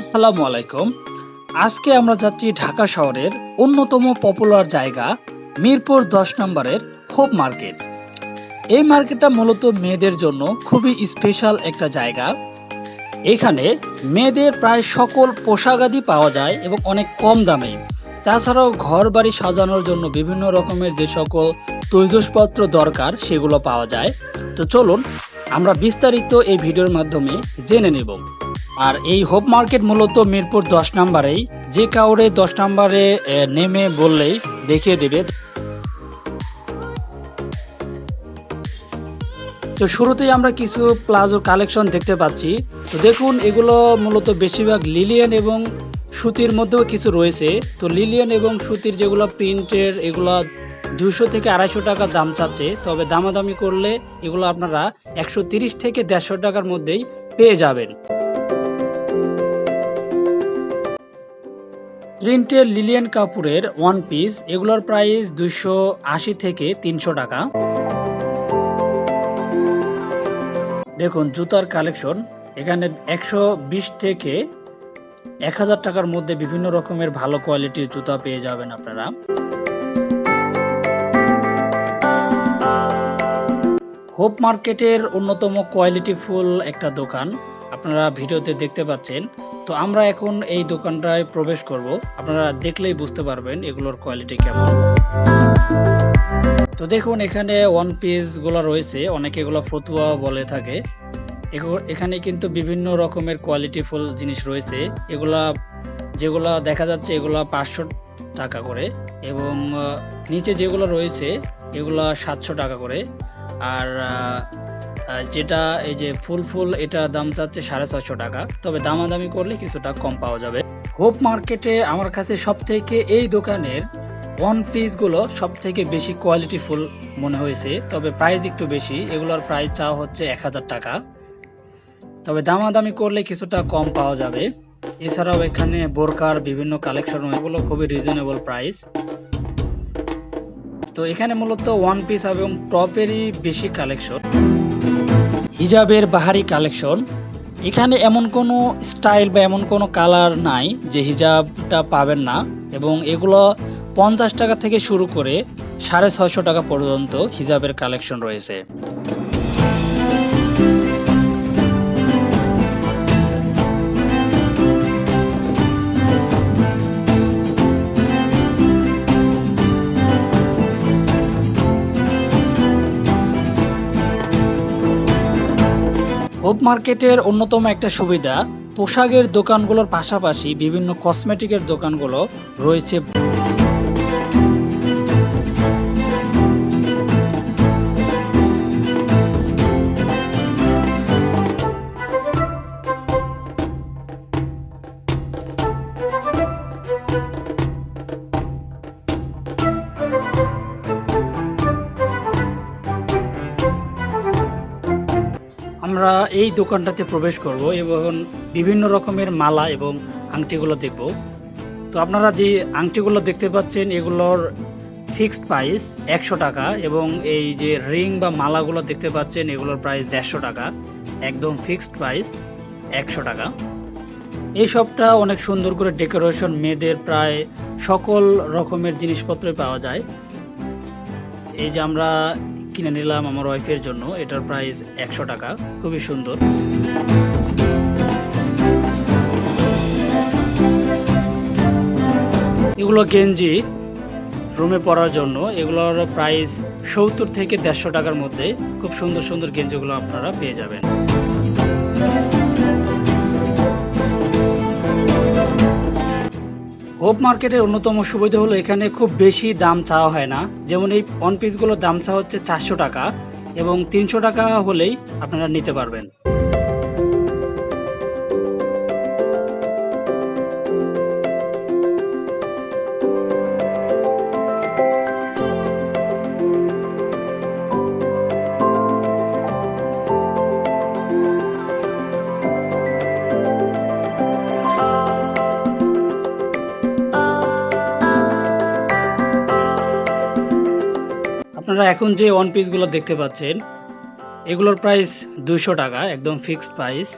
আসসালামু আলাইকুম। আজকে আমরা যাচ্ছি ঢাকা শহরের অন্যতম পপুলার জায়গা মিরপুর দশ নম্বরের হোপ মার্কেট। এই মার্কেটটা মূলত মেয়েদের জন্য খুবই স্পেশাল একটা জায়গা। এখানে মেয়েদের প্রায় সকল পোশাকাদি পাওয়া যায় এবং অনেক কম দামে। তাছাড়াও ঘর বাড়ি সাজানোর জন্য বিভিন্ন রকমের যে সকল তৈজসপত্র দরকার সেগুলো পাওয়া যায়। তো চলুন, আমরা বিস্তারিত এই ভিডিওর মাধ্যমে জেনে নেব। আর এই হোপ মার্কেট মূলত মিরপুর দশ নম্বরেই। যে কাউরে দশ নম্বরে নেমে বললেই দেখিয়ে দেবে। তো শুরুতেই আমরা কিছু প্লাজোর কালেকশন দেখতে পাচ্ছি। তো দেখুন, এগুলো মূলত বেশিরভাগ লিলিয়ান এবং সুতির মধ্যেও কিছু রয়েছে। তো লিলিয়ান এবং সুতির যেগুলো প্রিন্টের, এগুলো দুশো থেকে আড়াইশো টাকা দাম চাচ্ছে। তবে দামাদামি করলে এগুলো আপনারা একশো থেকে দেড়শো টাকার মধ্যেই পেয়ে যাবেন। প্রিন্টের লিলিয়ান কাপুরের ওয়ান পিস, এগুলোর প্রাইস দুইশো আশি থেকে তিনশো টাকা। দেখুন, জুতার কালেকশন, এখানে একশো বিশ থেকে এক হাজার টাকার মধ্যে বিভিন্ন রকমের ভালো কোয়ালিটির জুতা পেয়ে যাবেন আপনারা। হোপ মার্কেটের অন্যতম কোয়ালিটি ফুল একটা দোকান। আপনারা ভিডিওতে দেখতে পাচ্ছেন। তো আমরা এখন এই দোকানটায় প্রবেশ করব। আপনারা দেখলেই বুঝতে পারবেন এগুলোর কোয়ালিটি কেমন। তো দেখুন, এখানে ওয়ান পিসগুলো রয়েছে। অনেকে এগুলো ফতুয়া বলে থাকে। এখানে কিন্তু বিভিন্ন রকমের কোয়ালিটি ফুল জিনিস রয়েছে। এগুলা, যেগুলা দেখা যাচ্ছে এগুলা পাঁচশো টাকা করে এবং নিচে যেগুলো রয়েছে এগুলা সাতশো টাকা করে। আর যেটা এই যে ফুল ফুল, এটা দাম চাচ্ছে সাড়ে ছয়শো টাকা। তবে দামাদামি করলে কিছুটা কম পাওয়া যাবে। হোপ মার্কেটে আমার কাছে সব থেকে এই দোকানের ওয়ান পিসগুলো সব থেকে বেশি কোয়ালিটি ফুল মনে হয়েছে। তবে প্রাইস একটু বেশি, এগুলোর প্রাইস চাওয়া হচ্ছে এক হাজার টাকা। তবে দামাদামি করলে কিছুটা কম পাওয়া যাবে। এছাড়াও এখানে বোরকার বিভিন্ন কালেকশন এগুলো খুবই রিজনেবল প্রাইস তো এখানে মূলত ওয়ান পিস এবং টপেরই বেশি কালেকশন হিজাবের বাহারি কালেকশন। এখানে এমন কোনো স্টাইল বা এমন কোনো কালার নাই যে হিজাবটা পাবেন না এবং এগুলো পঞ্চাশ টাকা থেকে শুরু করে সাড়ে ছয়শো টাকা পর্যন্ত হিজাবের কালেকশন রয়েছে। হোপ মার্কেটের অন্যতম একটা সুবিধা পোশাকের দোকানগুলোর পাশাপাশি বিভিন্ন কসমেটিকের দোকানগুলো রয়েছে। আমরা এই দোকানটাতে প্রবেশ করব এবং বিভিন্ন রকমের মালা এবং আংটিগুলো দেখব। তো আপনারা যে আংটিগুলো দেখতে পাচ্ছেন, এগুলোর ফিক্সড প্রাইস একশো টাকা এবং এই যে রিং বা মালাগুলো দেখতে পাচ্ছেন, এগুলোর প্রাইস দেড়শো টাকা। একদম ফিক্সড প্রাইস একশো টাকা। এই সবটা অনেক সুন্দর করে ডেকোরেশন, মেয়েদের প্রায় সকল রকমের জিনিসপত্রই পাওয়া যায়। এই যে আমরা কিনে নিলাম আমার ওয়াইফের জন্য। এটার প্রাইস একশো টাকা। খুবই সুন্দর। এগুলো গেঞ্জি রুমে পরার জন্য। এগুলোর প্রাইস সত্তর থেকে দেড়শো টাকার মধ্যে। খুব সুন্দর সুন্দর গেঞ্জিগুলো আপনারা পেয়ে যাবেন। হোপ মার্কেটের অন্যতম সুবিধা হলো এখানে খুব বেশি দাম চাওয়া হয় না। যেমন এই ওয়ান পিসগুলোর দাম চাওয়া হচ্ছে চারশো টাকা এবং তিনশো টাকা হলেই আপনারা নিতে পারবেন। আপনারা এখন যে ওয়ান পিসগুলো দেখতে পাচ্ছেন এগুলোর প্রাইস দুশো টাকা একদম ফিক্সড প্রাইস